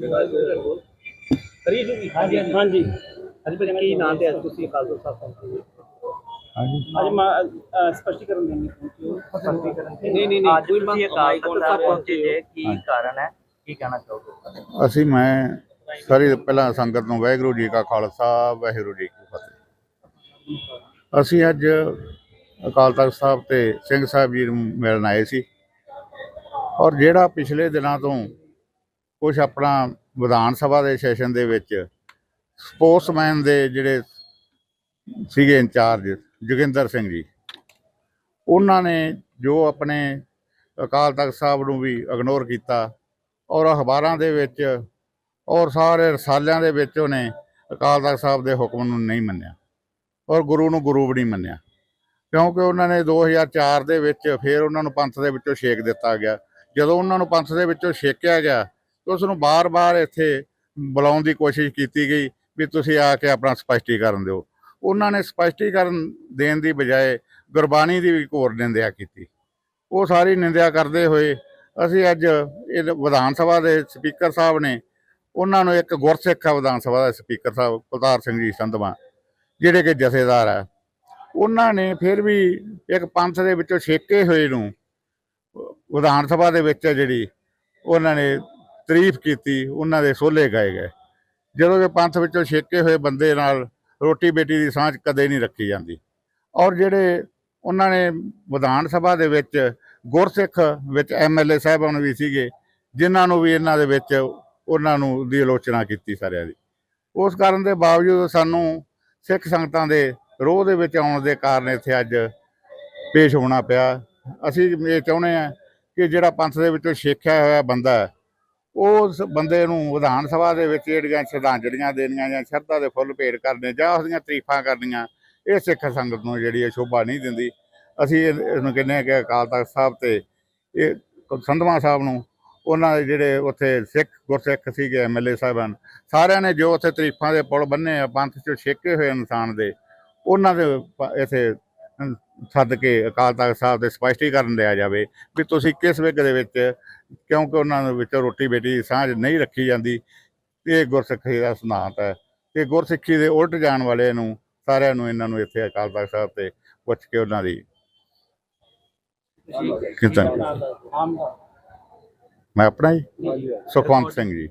ਕਰੀ ਜੀ ਹਾਂਜੀ। ਹਾਂਜੀ ਅੱਜ ਭਾਜੀ ਕੀ ਨਾਂ ਤੇ ਅੱਜ ਤੁਸੀਂ ਅਕਾਲ ਤਖਤ ਸਾਹਿਬ ਪਹੁੰਚੇ ਹਾਂਜੀ। ਅੱਜ ਮੈਂ ਅ, ਸਪਸ਼ਟੀਕਰਨ ਦੇਣ ਲਈ ਪਹੁੰਚੇ ਹੋ। ਸਪਸ਼ਟੀਕਰਨ ਨਹੀਂ ਨਹੀਂ ਨਹੀਂ। ਅੱਜ ਕੋਈ ਤੁਸੀਂ ਅਕਾਲ ਤਖਤ ਸਾਹਿਬ ਪਹੁੰਚੇ ਜੇ। ਕੀ ਕਾਰਨ ਹੈ? ਕੀ ਕਹਿਣਾ ਚਾਹੋਗੇ? ਅਸੀਂ ਮੈਂ ਸਾਰੀ ਪਹਿਲਾਂ ਸੰਗਤ ਨੂੰ ਵਾਹਿਗੁਰੂ ਜੀ ਕਾ ਖਾਲਸਾ ਵਾਹਿਗੁਰੂ ਜੀ ਕੀ ਫਤਿਹ। ਅਸੀਂ ਅੱਜ ਅਕਾਲ ਤਖਤ ਸਾਹਿਬ ਤੇ ਸਿੰਘ ਸਾਹਿਬ ਜੀ ਨੂੰ ਮਿਲਣ ਆਏ ਸੀ। ਔਰ ਜਿਹੜਾ ਪਿਛਲੇ ਦਿਨਾਂ ਤੋਂ ਕੁਝ ਆਪਣਾ ਵਿਧਾਨ ਸਭਾ ਦੇ ਸੈਸ਼ਨ ਦੇ ਵਿੱਚ ਸਪੋਰਟਸਮੈਨ ਦੇ ਜਿਹੜੇ ਸੀਗੇ ਇੰਚਾਰਜ, ਜੋਗਿੰਦਰ ਸਿੰਘ ਜੀ, ਉਹਨਾਂ ਨੇ ਜੋ ਆਪਣੇ ਅਕਾਲ ਤਖਤ ਸਾਹਿਬ ਨੂੰ ਵੀ ਇਗਨੋਰ ਕੀਤਾ ਔਰ ਅਖਬਾਰਾਂ ਦੇ ਵਿੱਚ ਔਰ ਸਾਰੇ ਰਸਾਲਿਆਂ ਦੇ ਵਿੱਚ ਉਹਨੇ ਅਕਾਲ ਤਖਤ ਸਾਹਿਬ ਦੇ ਹੁਕਮ ਨੂੰ ਨਹੀਂ ਮੰਨਿਆ ਔਰ ਗੁਰੂ ਨੂੰ ਗੁਰੂ ਵੀ ਨਹੀਂ ਮੰਨਿਆ। ਕਿਉਂਕਿ ਉਹਨਾਂ ਨੇ 2004 ਦੇ ਵਿੱਚ ਫਿਰ ਉਹਨਾਂ ਨੂੰ ਪੰਥ ਦੇ ਵਿੱਚੋਂ ਛੇਕ ਦਿੱਤਾ ਗਿਆ। ਜਦੋਂ ਉਹਨਾਂ ਨੂੰ ਪੰਥ ਦੇ ਵਿੱਚੋਂ ਛੇਕਿਆ ਗਿਆ ਤਾਂ ਉਸ ਨੂੰ ਬਾਰ-ਬਾਰ ਇੱਥੇ ਬੁਲਾਉਣ ਦੀ ਕੋਸ਼ਿਸ਼ ਕੀਤੀ ਗਈ ਵੀ ਤੁਸੀਂ ਆ ਕੇ ਆਪਣਾ ਸਪਸ਼ਟੀਕਰਨ ਦਿਓ। ਉਹਨਾਂ ਨੇ ਸਪਸ਼ਟੀਕਰਨ ਦੇਣ ਦੀ ਬਜਾਏ ਗੁਰਬਾਣੀ ਦੀ ਵੀ ਘੋਰ ਨਿੰਦਿਆ ਕੀਤੀ। ਉਹ ਸਾਰੀ ਨਿੰਦਿਆ ਕਰਦੇ ਹੋਏ ਅਸੀਂ ਅੱਜ ਇਹ ਵਿਧਾਨ ਸਭਾ ਦੇ ਸਪੀਕਰ ਸਾਹਿਬ ਨੇ ਉਹਨਾਂ ਨੂੰ ਇੱਕ ਗੁਰਸਿੱਖ ਆ ਵਿਧਾਨ ਸਭਾ ਦੇ ਸਪੀਕਰ ਸਾਹਿਬ ਕੁਲਤਾਰ ਸਿੰਘ ਜੀ ਸੰਧਵਾ, ਜਿਹੜੇ ਕਿ ਜਥੇਦਾਰ ਆ, ਉਹਨਾਂ ਨੇ ਫਿਰ ਵੀ ਇੱਕ ਪੰਥ ਦੇ ਵਿੱਚੋਂ ਛੇਕੇ ਹੋਏ ਨੂੰ ਵਿਧਾਨ ਸਭਾ ਦੇ ਵਿੱਚ ਜਿਹੜੀ ਉਹਨਾਂ ਨੇ ਤਾਰੀਫ ਕੀਤੀ, ਉਹਨਾਂ ਦੇ ਸੋਲੇ ਗਏ ਗਏ। ਜਦੋਂ ਕਿ ਪੰਥ ਵਿੱਚੋਂ ਛੇਕੇ ਹੋਏ ਬੰਦੇ ਨਾਲ ਰੋਟੀ ਬੇਟੀ ਦੀ ਸਾਂਝ ਕਦੇ ਨਹੀਂ ਰੱਖੀ ਜਾਂਦੀ। ਔਰ ਜਿਹੜੇ ਉਹਨਾਂ ਨੇ ਵਿਧਾਨ ਸਭਾ ਦੇ ਵਿੱਚ ਗੁਰਸਿੱਖ ਵਿੱਚ ਐਮਐਲਏ ਸਾਹਿਬਾਨ ਵੀ ਸੀਗੇ, ਜਿਨ੍ਹਾਂ ਨੂੰ ਵੀ ਇਹਨਾਂ ਦੇ ਵਿੱਚ ਉਹਨਾਂ ਨੂੰ ਦੀ ਆਲੋਚਨਾ ਕੀਤੀ ਸਾਰਿਆਂ ਦੀ। ਉਸ ਕਾਰਨ ਦੇ ਬਾਵਜੂਦ ਸਾਨੂੰ ਸਿੱਖ ਸੰਗਤਾਂ ਦੇ ਰੋਹ ਦੇ ਵਿੱਚ ਆਉਣ ਦੇ ਕਾਰਨ ਇੱਥੇ ਅੱਜ ਪੇਸ਼ ਹੋਣਾ ਪਿਆ। ਅਸੀਂ ਇਹ ਚਾਹੁੰਦੇ ਆ ਕਿ ਜਿਹੜਾ ਪੰਥ ਦੇ ਵਿੱਚੋਂ ਸਿੱਖਿਆ ਹੋਇਆ ਬੰਦਾ ਉਸ ਬੰਦੇ ਨੂੰ ਵਿਧਾਨ ਸਭਾ ਦੇ ਵਿੱਚ ਜਿਹੜੀਆਂ ਸ਼ਰਧਾਂਜਲੀਆਂ ਦੇਣੀਆਂ ਜਾਂ ਸ਼ਰਧਾ ਦੇ ਫੁੱਲ ਭੇਟ ਕਰਨੇ ਜਾਂ ਉਹਦੀਆਂ ਤਾਰੀਫਾਂ ਕਰਨੀਆਂ, ਇਹ ਸਿੱਖ ਸੰਗਤ ਨੂੰ ਜਿਹੜੀ ਹੈ ਸ਼ੋਭਾ ਨਹੀਂ ਦਿੰਦੀ। ਅਸੀਂ ਇਹਨੂੰ ਕਹਿੰਦੇ ਹਾਂ ਕਿ ਅਕਾਲ ਤਖਤ ਸਾਹਿਬ ਤੇ ਇਹ ਸੰਧਵਾ ਸਾਹਿਬ ਨੂੰ ਉਹਨਾਂ ਦੇ ਜਿਹੜੇ ਉੱਥੇ ਸਿੱਖ ਗੁਰਸਿੱਖ ਸੀਗੇ ਐਮਐਲਏ ਸਾਹਿਬਾਨ ਸਾਰਿਆਂ ਨੇ ਜੋ ਉੱਥੇ ਤਾਰੀਫਾਂ ਦੇ ਪੁਲ ਬੰਨੇ ਆ, ਪੰਥ ਚੋਂ ਛੇਕੇ ਹੋਏ ਇਨਸਾਨ ਦੇ, ਉਹਨਾਂ ਦੇ ਇੱਥੇ ਸੱਦ ਕੇ ਅਕਾਲ ਤਖਤ ਸਾਹਿਬ ਦੇ ਸਪਸ਼ਟੀਕਰਨ ਲਿਆ ਜਾਵੇ ਵੀ ਤੁਸੀਂ ਕਿਸ ਵਿਗ ਦੇ ਵਿੱਚ ਕਿਉਂਕਿ ਉਹਨਾਂ ਦੇ ਵਿੱਚ ਰੋਟੀ ਬੇਟੀ ਸਾਂਝ ਨਹੀਂ ਰੱਖੀ ਜਾਂਦੀ ਇਹ ਗੁਰਸਿੱਖੀ ਦਾ ਸਿਧਾਂਤ ਹੈ। ਤੇ ਗੁਰਸਿੱਖੀ ਦੇ ਉਲਟ ਜਾਣ ਵਾਲੇ ਨੂੰ ਸਾਰਿਆਂ ਨੂੰ ਇਹਨਾਂ ਨੂੰ ਇੱਥੇ ਅਕਾਲ ਤਖਤ ਸਾਹਿਬ ਤੇ ਪੁੱਛ ਕੇ ਉਹਨਾਂ ਦੀ ਕੀਰਤਨ ਆਮ ਮੈਂ ਆਪਣਾ ਜੀ? ਸੁਖਵੰਤ ਸਿੰਘ ਜੀ।